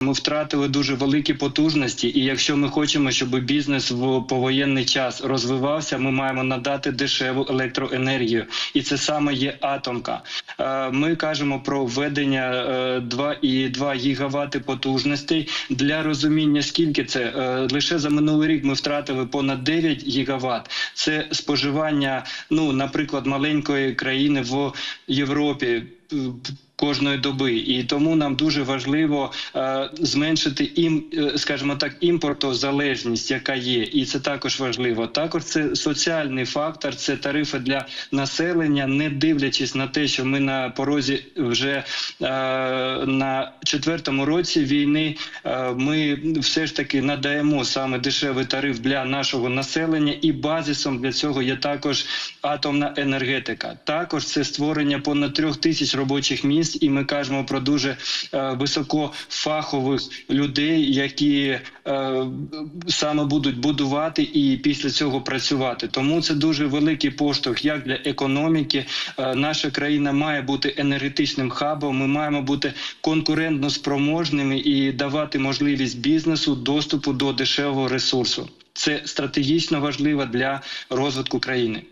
Ми втратили дуже великі потужності, і якщо ми хочемо, щоб бізнес в повоєнний час розвивався, ми маємо надати дешеву електроенергію, і це саме є атомка. Е, Ми кажемо про введення е, 2,2 гігавати потужностей для розуміння, скільки це Е, лише за минулий рік ми втратили понад 9 гігават. Це споживання, ну наприклад, маленької країни в Європі. Кожної доби, і тому нам дуже важливо е, зменшити ім, е, скажімо так, імпортозалежність, яка є, і це також важливо. Також це соціальний фактор, це тарифи для населення, не дивлячись на те, що ми на порозі вже е, на четвертому році війни. Е, ми все ж таки надаємо саме дешевий тариф для нашого населення, і базисом для цього є також атомна енергетика. Також це створення понад трьох тисяч робочих місць, і ми кажемо про дуже е, високофахових людей, які е, саме будуть будувати і після цього працювати. Тому це дуже великий поштовх як для економіки. Е, наша країна має бути енергетичним хабом. Ми маємо бути конкурентно спроможними і давати можливість бізнесу доступу до дешевого ресурсу. Це стратегічно важливо для розвитку країни.